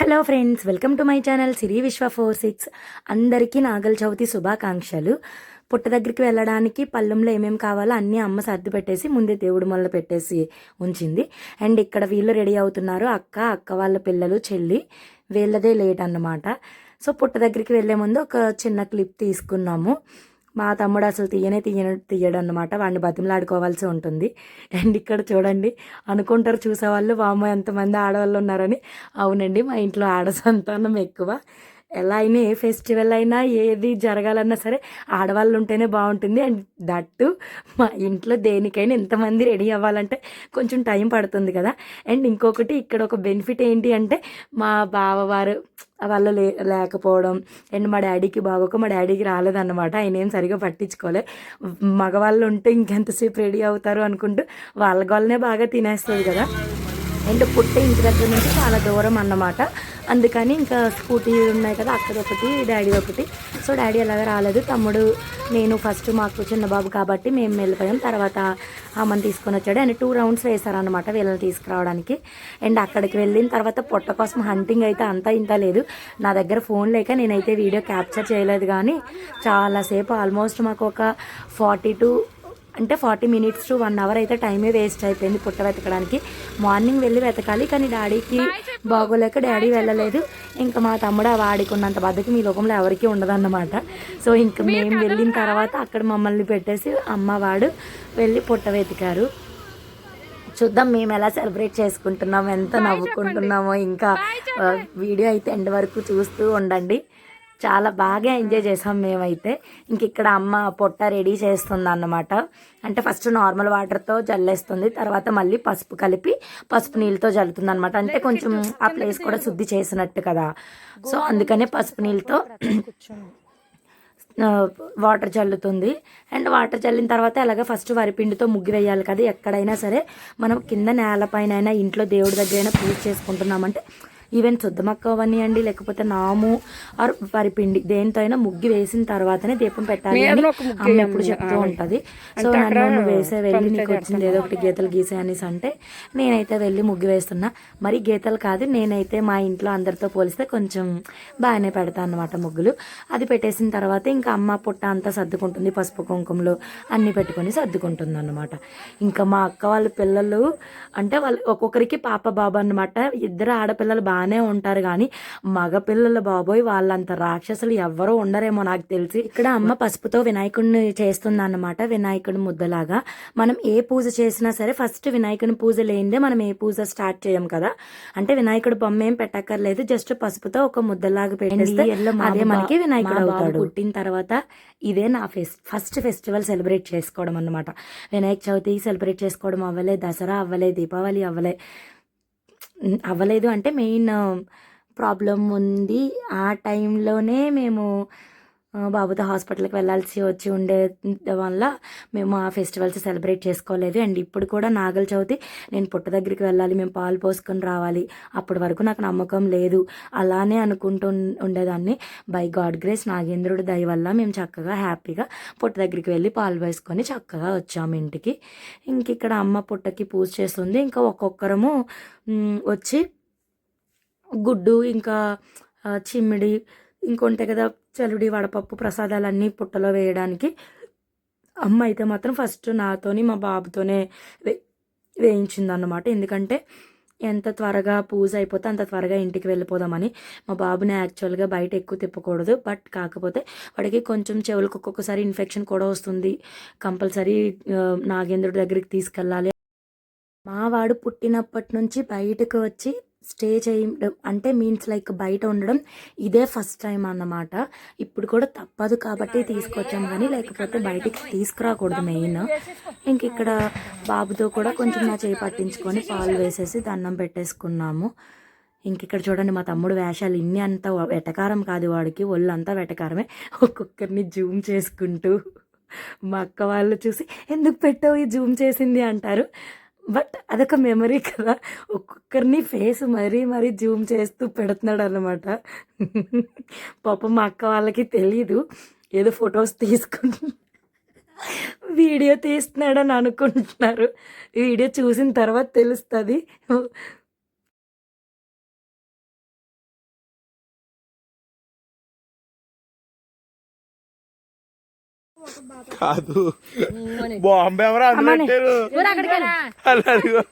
Hello friends welcome to my channel Siri Vishwa four six. అందరికీ నాగల చవితి శుభాకాంక్షలు. పుట్ట దగ్గరికి వెళ్ళడానికి పళ్ళెంలో ఏమేమి కావాలో అన్నీ అమ్మ సర్ది పెట్టేసి ముందే దేవుడు మొదలు పెట్టేసి ఉంచింది. అండ్ ఇక్కడ వీళ్ళు రెడీ అవుతున్నారు అక్క అక్క వాళ్ళ పిల్లలు చెల్లి. వీళ్ళదే లేట్ అన్నమాట. సో పుట్ట దగ్గరికి వెళ్ళే ముందు ఒక చిన్న క్లిప్ తీసుకున్నాము. మా తమ్ముడు అసలు తీయనే తీయన తీయడు అనమాట వాడిని బతిమలాడుకోవాల్సి ఉంటుంది. అండ్ ఇక్కడ చూడండి అనుకుంటారు చూసేవాళ్ళు వామ ఎంతమంది ఆడవాళ్ళు ఉన్నారని. అవునండి మా ఇంట్లో ఆడ సంతానం ఎక్కువ. ఎలా అయినా ఏ ఫెస్టివల్ అయినా ఏది జరగాలన్నా సరే ఆడవాళ్ళు ఉంటేనే బాగుంటుంది. అండ్ దట్టు మా ఇంట్లో దేనికైనా ఎంతమంది రెడీ అవ్వాలంటే కొంచెం టైం పడుతుంది కదా. అండ్ ఇంకొకటి ఇక్కడ ఒక బెనిఫిట్ ఏంటి అంటే మా బావవారు వాళ్ళు లే లేకపోవడం అండ్ మా డాడీకి బాగోక మా డాడీకి రాలేదన్నమాట. ఆయన ఏం సరిగా పట్టించుకోలే. మగవాళ్ళు ఉంటే ఇంకెంతసేపు రెడీ అవుతారు అనుకుంటూ వాళ్ళ గోళ్ళనే బాగా తినేస్తుంది కదా. అండ్ పుట్టే ఇంటి దగ్గర నుంచి చాలా దూరం అన్నమాట. అందుకని ఇంకా స్కూటీ ఉన్నాయి కదా అక్కడ ఒకటి డాడీ ఒకటి. సో డాడీ ఎలాగ రాలేదు. తమ్ముడు నేను ఫస్ట్ మాకు చిన్న బాబు కాబట్టి మేము వెళ్ళిపోయాం. తర్వాత అమ్మని తీసుకొని వచ్చాడు. అండ్ టూ రౌండ్స్ వేశారనమాట వీళ్ళని తీసుకురావడానికి. అండ్ అక్కడికి వెళ్ళిన తర్వాత పొట్ట కోసం హంటింగ్ అయితే అంతా ఇంత లేదు. నా దగ్గర ఫోన్ లేక నేనైతే వీడియో క్యాప్చర్ చేయలేదు కానీ చాలాసేపు ఆల్మోస్ట్ మాకు ఒక ఫార్టీ టు అంటే forty minutes to one hour అయితే టైమే వేస్ట్ అయిపోయింది పుట్ట వెతకడానికి. మార్నింగ్ వెళ్ళి వెతకాలి కానీ డాడీకి బాగోలేక డాడీ వెళ్ళలేదు. ఇంకా మా తమ్ముడు వాడికున్నంత బద్దకి మీ లోకంలో ఎవరికి ఉండదన్నమాట. సో ఇంకా మేము వెళ్ళిన తర్వాత అక్కడ మమ్మల్ని పెట్టేసి అమ్మవాడు వెళ్ళి పుట్ట వెతికారు. చూద్దాం మేము ఎలా సెలబ్రేట్ చేసుకుంటున్నాం ఎంత నవ్వుకుంటున్నామో ఇంకా వీడియో అయితే ఎండ్ వరకు చూస్తూ ఉండండి. చాలా బాగా ఎంజాయ్ చేసాం మేమైతే. ఇంక ఇక్కడ అమ్మ పొట్ట రెడీ చేస్తుంది అన్నమాట అంటే ఫస్ట్ నార్మల్ వాటర్తో జల్లేస్తుంది తర్వాత మళ్ళీ పసుపు కలిపి పసుపు నీళ్ళతో జల్లుతుంది అనమాట అంటే కొంచెం ఆ ప్లేస్ కూడా శుద్ధి చేసినట్టు కదా. సో అందుకనే పసుపు నీళ్ళతో వాటర్ చల్లుతుంది అండ్ వాటర్ చల్లిన తర్వాత అలాగే ఫస్ట్ వరిపిండితో ముగ్గు వేయాలి కదా ఎక్కడైనా సరే మనం కింద నేలపైన అయినా ఇంట్లో దేవుడి దగ్గర అయినా పూజ చేసుకుంటున్నామంటే ఈవెన్ శుద్ధమక్క అవనియండి లేకపోతే నాము ఆర్ వరిపిండి దేంతో అయినా ముగ్గు వేసిన తర్వాతనే దీపం పెట్టాలి అని అమ్మ ఎప్పుడు చెప్తూ ఉంటది. సో నన్ను నువ్వు వేసే వెళ్ళి నీకు వచ్చింది ఏదో ఒకటి గీతలు గీసే అనేసి అంటే నేనైతే వెళ్ళి ముగ్గు వేస్తున్నా. మరి గీతలు కాదు నేనైతే మా ఇంట్లో అందరితో పోలిస్తే కొంచెం బాగానే పెడతాను అనమాట ముగ్గులు. అది పెట్టేసిన తర్వాత ఇంకా అమ్మ పుట్ట అంతా సర్దుకుంటుంది పసుపు కుంకుమలు అన్నీ పెట్టుకొని సర్దుకుంటుంది అనమాట ఇంకా మా అక్క వాళ్ళ పిల్లలు అంటే వాళ్ళు ఒక్కొక్కరికి పాప బాబు అనమాట ఇద్దరు ఆడపిల్లలు బాగానే ఉంటారు కానీ మగ పిల్లలు బాబోయ్ వాళ్ళంత రాక్షసులు ఎవ్వరూ ఉండరేమో నాకు తెలిసి. ఇక్కడ అమ్మ పసుపుతో వినాయకుడిని చేస్తుంది అన్నమాట వినాయకుడి ముద్దలాగా. మనం ఏ పూజ చేసినా సరే ఫస్ట్ వినాయకుని పూజ లేనిదే మనం ఏ పూజ స్టార్ట్ చేయం కదా. అంటే వినాయకుడు బొమ్మ ఏం పెట్టక్కర్లేదు జస్ట్ పసుపుతో ఒక ముద్దలాగా పెట్టేస్తే అదే మనకి వినాయకుడు అవుతాడు. పుట్టిన తర్వాత ఇదే నా ఫెస్ ఫస్ట్ ఫెస్టివల్ సెలబ్రేట్ చేసుకోవడం అన్నమాట. వినాయక చవితి సెలబ్రేట్ చేసుకోవడం అవ్వలే దసరా అవ్వలే దీపావళి అవ్వలే. అవ్వలేదు. అంటే మెయిన్ ప్రాబ్లం ఉంది. ఆ టైంలోనే మేము బాబుతో హాస్పిటల్కి వెళ్ళాల్సి వచ్చి ఉండే వల్ల మేము ఆ ఫెస్టివల్స్ సెలబ్రేట్ చేసుకోలేదు. అండ్ ఇప్పుడు కూడా నాగల చవితి నేను పుట్ట దగ్గరికి వెళ్ళాలి మేము పాలు పోసుకొని రావాలి. అప్పటి వరకు నాకు నమ్మకం లేదు. అలానే అనుకుంటూ ఉండేదాన్ని. బై గాడ్ గ్రేస్ నాగేంద్రుడి దయ వల్ల మేము చక్కగా హ్యాపీగా పుట్ట దగ్గరికి వెళ్ళి పాలు పోసుకొని చక్కగా వచ్చాము ఇంటికి. ఇంక ఇక్కడ అమ్మ పుట్టకి పూజ చేస్తుంది. ఇంకా ఒక్కొక్కరము వచ్చి గుడ్డు ఇంకా చిమ్మిడి ఇంకొంటాయి కదా చలుడి వడపప్పు ప్రసాదాలన్నీ పుట్టలో వేయడానికి అమ్మ అయితే మాత్రం ఫస్ట్ నాతోని మా బాబుతోనే వే వేయించింది అన్నమాట ఎందుకంటే ఎంత త్వరగా పూజ అయిపోతే అంత త్వరగా ఇంటికి వెళ్ళిపోదామని మా బాబుని యాక్చువల్గా బయట ఎక్కువ తిప్పకూడదు. బట్ కాకపోతే వాడికి కొంచెం చెవులకు ఒక్కొక్కసారి ఇన్ఫెక్షన్ కూడా వస్తుంది. కంపల్సరీ నాగేంద్రుడి దగ్గరికి తీసుకెళ్ళాలి. మా వాడు పుట్టినప్పటి నుంచి బయటకు వచ్చి స్టే చేయడం అంటే మీన్స్ లైక్ బయట ఉండడం ఇదే ఫస్ట్ టైం అన్నమాట. ఇప్పుడు కూడా తప్పదు కాబట్టి తీసుకొచ్చాం కానీ లేకపోతే బయటికి తీసుకురాకూడదు మెయిన్ ఇంక ఇక్కడ బాబుతో కూడా కొంచెం నా చేయి పట్టించుకొని పాలు వేసేసి దండం పెట్టేసుకున్నాము. ఇంక ఇక్కడ చూడండి మా తమ్ముడు వేషాలు ఇన్ని అంత వెటకారం కాదు వాడికి ఒళ్ళు అంతా వెటకారమే. ఒక్కొక్కరిని జూమ్ చేసుకుంటూ మా అక్క వాళ్ళు చూసి ఎందుకు పెట్టావు ఈ జూమ్ చేసింది? అంటారు. బట్ అదొక మెమరీ కదా. ఒక్కొక్కరిని ఫేస్ మరీ మరీ జూమ్ చేస్తూ పెడుతున్నాడు అనమాట పాపం మా అక్క వాళ్ళకి తెలీదు. ఏదో ఫొటోస్ తీసుకుంటు వీడియో తీస్తున్నాడని అనుకుంటున్నారు. వీడియో చూసిన తర్వాత తెలుస్తుంది. కాదు. బాంబు ఎవరు పెట్టారు. అలా అదిగో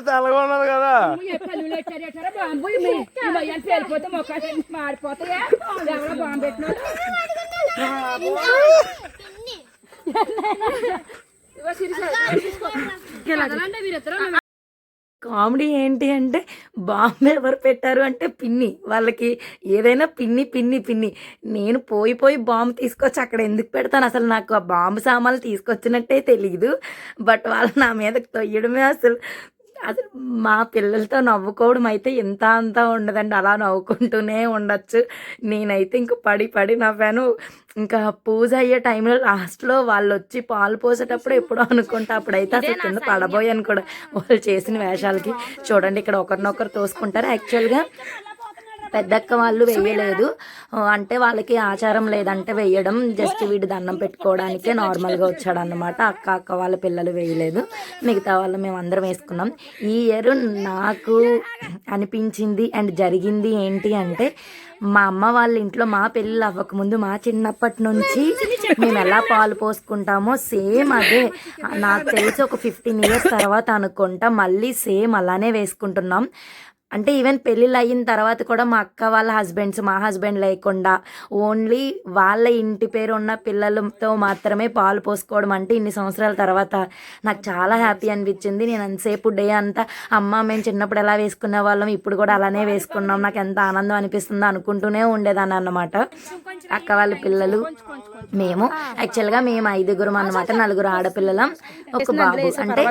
తెల్లగా ఉన్నది కదా. మాడిపోతాయా? కామెడీ ఏంటి అంటే బాంబు ఎవరు పెట్టారు అంటే పిన్ని. వాళ్ళకి ఏదైనా పిన్ని పిన్ని పిన్ని. నేను పోయి పోయి బాంబు తీసుకొచ్చి అక్కడ ఎందుకు పెడతాను? అసలు నాకు ఆ బాంబు సామాన్లు తీసుకొచ్చినట్టే తెలియదు బట్ వాళ్ళు నా మీద తొయ్యడమే అసలు అసలు మా పిల్లలతో నవ్వుకోవడం అయితే ఎంత అంతా ఉండదండి. అలా నవ్వుకుంటూనే ఉండొచ్చు. నేనైతే ఇంక పడి పడి నవ్వాను. ఇంకా పూజ అయ్యే టైంలో లాస్ట్లో వాళ్ళు వచ్చి పాలు పోసేటప్పుడు ఎప్పుడో అనుకుంటా అప్పుడైతే అసలు కింద పడబోయాను కూడా. వాళ్ళు చేసిన వేషాలకి. చూడండి ఇక్కడ ఒకరినొకరు తోసుకుంటారు. యాక్చువల్గా పెద్దక్క వాళ్ళు వేయలేదు. అంటే వాళ్ళకి ఆచారం లేదంటే వేయడం జస్ట్ వీడి దండం పెట్టుకోవడానికే నార్మల్గా వచ్చాడు అనమాట అక్క అక్క వాళ్ళ పిల్లలు వేయలేదు. మిగతా వాళ్ళు మేము అందరం వేసుకున్నాం. ఈ ఇయర్ నాకు అనిపించింది అండ్ జరిగింది ఏంటి అంటే మా అమ్మ వాళ్ళ ఇంట్లో మా పెళ్ళి అవ్వకముందు మా చిన్నప్పటి నుంచి మేము ఎలా పాలు పోసుకుంటామో సేమ్ అదే. నాకు తెలిసి ఒక ఫిఫ్టీన్ ఇయర్స్ తర్వాత అనుకుంటా మళ్ళీ సేమ్ అలానే వేసుకుంటున్నాం. అంటే ఈవెన్ పెళ్ళిళ్ళు అయిన తర్వాత కూడా మా అక్క వాళ్ళ హస్బెండ్స్ మా హస్బెండ్ లేకుండా ఓన్లీ వాళ్ళ ఇంటి పేరు ఉన్న పిల్లలతో మాత్రమే పాలు పోసుకోవడం అంటే ఇన్ని సంవత్సరాల తర్వాత నాకు చాలా హ్యాపీ అనిపించింది. నేను అంతసేపు డే అంతా అమ్మ మేము చిన్నప్పుడు ఎలా వేసుకునే వాళ్ళం ఇప్పుడు కూడా అలానే వేసుకున్నాం. నాకు ఎంత ఆనందం అనిపిస్తుందో అనుకుంటూనే ఉండేదాన్ని అన్నమాట. అక్క వాళ్ళ పిల్లలు మేము యాక్చువల్గా మేము ఐదుగురం అన్నమాట నలుగురు ఆడపిల్లలం ఒక బాబు. అంటే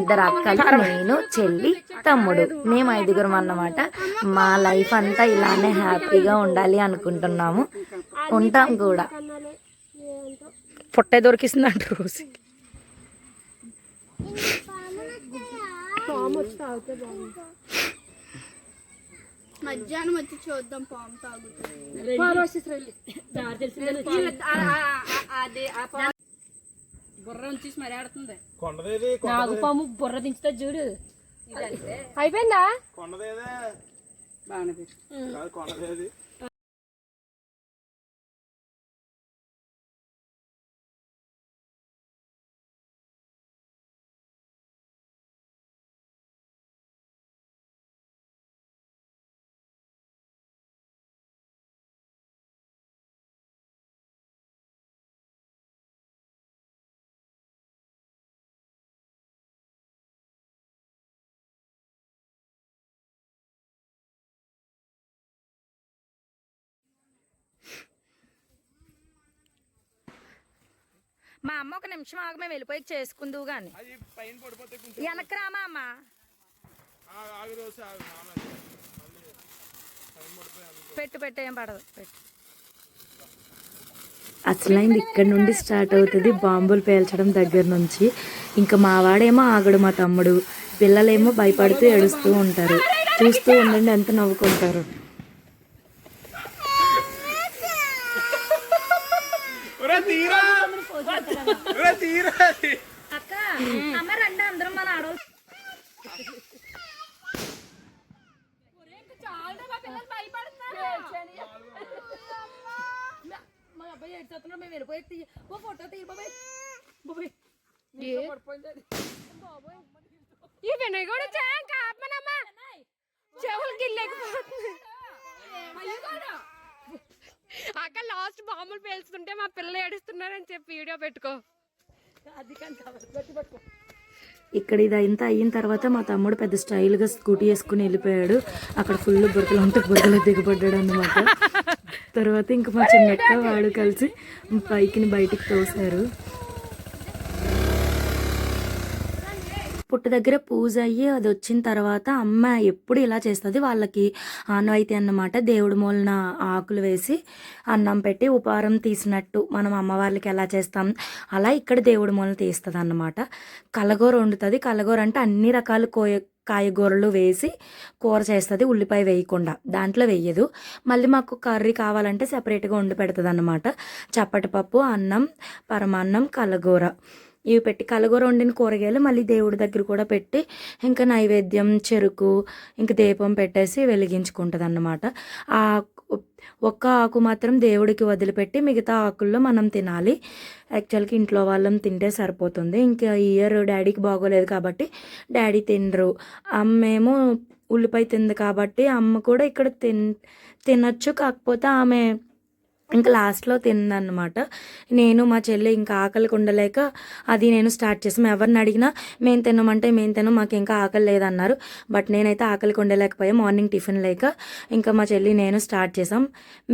ఇద్దరు అక్కలు నేను చెల్లి తమ్ముడు. మేము ఐదుగురం అన్నమాట. మా లైఫ్ అంతా ఇలానే హ్యాపీగా ఉండాలి అనుకుంటున్నాము. ఉంటాం కూడా. పొట్టే దొరికిస్తుంది అంట రోజు మధ్యాహ్నం వచ్చి చూద్దాం పాము తాగుతుంది. బుర్ర ఉంచేసి మరి ఆడుతుంది నాగుపాము బుర్ర దించుతా చూడు. అయిపోయిందా? కొండదేదే బాగానే కొండదేది మా అమ్మ ఒక నిమిషం ఆగి మేము వెళ్ళిపోయి చేసుకుందువు కానీ వెనక్కి రామా అమ్మ. పెట్టు పెట్టు ఏం పడదు పెట్టు. అసలైంది ఇక్కడ నుండి స్టార్ట్ అవుతుంది బాంబులు పేల్చడం దగ్గర నుంచి. ఇంకా మా వాడేమో ఆగడు మా తమ్ముడు. పిల్లలేమో భయపడుతూ ఏడుస్తూ ఉంటారు. చూస్తూ ఉండండి ఎంత నవ్వుకుంటారు. రండి అందరం మన ఆడవ మా అబ్బాయి ఏడ్చేస్తున్నాడు మేము వెళ్ళిపోయి తీ ఓ ఫోటో తీ బాబాయ్. బాబాయ్ ఈ వినయ్ కూడా చేయం కాపనమ్మా చెవులు గిల్లేకపోతుంది. అక్క లాస్ట్ బాంబులు పేల్చుతుంటే మా పిల్లలు ఏడుస్తున్నారని చెప్పి వీడియో పెట్టుకో. ఇక్కడ ఇది అంతా అయిన తర్వాత మా తమ్ముడు పెద్ద స్టైల్గా స్కూటీ వేసుకుని వెళ్ళిపోయాడు. అక్కడ ఫుల్ బురకలు ఉంటే బురకలు దిగబడ్డాడు అనమాట తర్వాత ఇంకా మా చిన్నక్క వాడు కలిసి పైకిని బయటికి తోశారు. పుట్టు దగ్గర పూజ అయ్యి అది వచ్చిన తర్వాత అమ్మ ఎప్పుడు ఇలా చేస్తుంది. వాళ్ళకి ఆనవాయితీ అన్నమాట. దేవుడి మూలన ఆకులు వేసి అన్నం పెట్టి ఉపహారం తీసినట్టు మనం అమ్మవార్లకి ఎలా చేస్తాం? అలా ఇక్కడ దేవుడి మూలన తీస్తుంది అన్నమాట కలగూర వండుతుంది. కలగూర అంటే అన్ని రకాల కోయ కాయగూరలు వేసి కూర చేస్తుంది ఉల్లిపాయ వేయకుండా. దాంట్లో వేయదు. మళ్ళీ మాకు కర్రీ కావాలంటే సపరేట్గా వండి పెడుతుంది అన్నమాట చప్పటి పప్పు అన్నం పరమాన్నం కలగూర. ఇవి పెట్టి కలగూర వండిన కూరగాయలు మళ్ళీ దేవుడి దగ్గర కూడా పెట్టి ఇంకా నైవేద్యం చెరుకు ఇంకా దీపం పెట్టేసి వెలిగించుకుంటుంది అన్నమాట ఆ ఒక్క ఆకు మాత్రం దేవుడికి వదిలిపెట్టి మిగతా ఆకుల్లో మనం తినాలి. యాక్చువల్గా ఇంట్లో వాళ్ళం తింటే సరిపోతుంది. ఇంకా ఇయర్ డాడీకి బాగోలేదు కాబట్టి డాడీ తినరు. అమ్మేమో ఉల్లిపాయ తింది కాబట్టి అమ్మ కూడా ఇక్కడ తిన్ తినచ్చు. కాకపోతే ఆమె ఇంకా లాస్ట్లో తిందన్నమాట. నేను మా చెల్లి ఇంకా ఆకలికి ఉండలేక అది నేను స్టార్ట్ చేసాం. ఎవరిని అడిగినా మేము తినమంటే మేము తినం మాకు ఇంకా ఆకలి లేదన్నారు. బట్ నేనైతే ఆకలికి ఉండలేకపోయా మార్నింగ్ టిఫిన్ లేక ఇంకా మా చెల్లి నేను స్టార్ట్ చేసాం.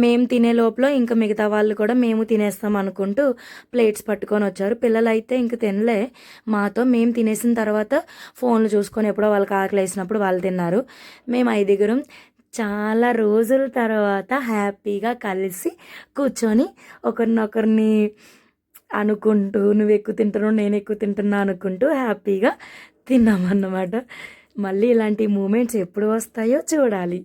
మేము తినే లోపల ఇంకా మిగతా వాళ్ళు కూడా మేము తినేస్తాం అనుకుంటూ ప్లేట్స్ పట్టుకొని వచ్చారు. పిల్లలు అయితే ఇంక తినలే. మాతో మేము తినేసిన తర్వాత ఫోన్లు చూసుకొని ఎప్పుడో వాళ్ళకి ఆకలి వేసినప్పుడు వాళ్ళు తిన్నారు. మేము ఐదుగురం చాలా రోజుల తర్వాత హ్యాపీగా కలిసి కూర్చొని ఒకరినొకరిని అనుకుంటూ నువ్వు ఎక్కువ తింటున్నావు నేను ఎక్కువ తింటున్నా అనుకుంటూ హ్యాపీగా తిన్నామన్నమాట. మళ్ళీ ఇలాంటి మూమెంట్స్ ఎప్పుడు వస్తాయో చూడాలి.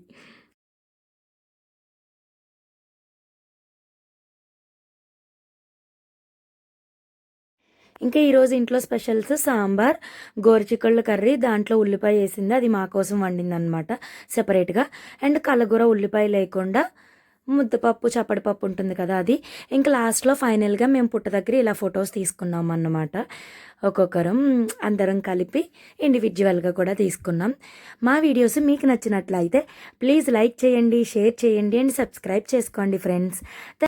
ఇంకా ఈరోజు ఇంట్లో స్పెషల్స్ సాంబార్ గోరుచిక్కుళ్ళ కర్రీ దాంట్లో ఉల్లిపాయ వేసింది. అది మా కోసం వండింది అనమాట సెపరేట్గా అండ్ కలగూర ఉల్లిపాయ లేకుండా ముద్దపప్పు చప్పడిపప్పు ఉంటుంది కదా అది. ఇంకా లాస్ట్లో ఫైనల్గా మేము పుట్ట దగ్గర ఇలా ఫొటోస్ తీసుకున్నాం అన్నమాట. ఒక్కొక్కరం అందరం కలిపి ఇండివిజువల్గా కూడా తీసుకున్నాం. మా వీడియోస్ మీకు నచ్చినట్లయితే ప్లీజ్ లైక్ చేయండి షేర్ చేయండి అండ్ సబ్స్క్రైబ్ చేసుకోండి ఫ్రెండ్స్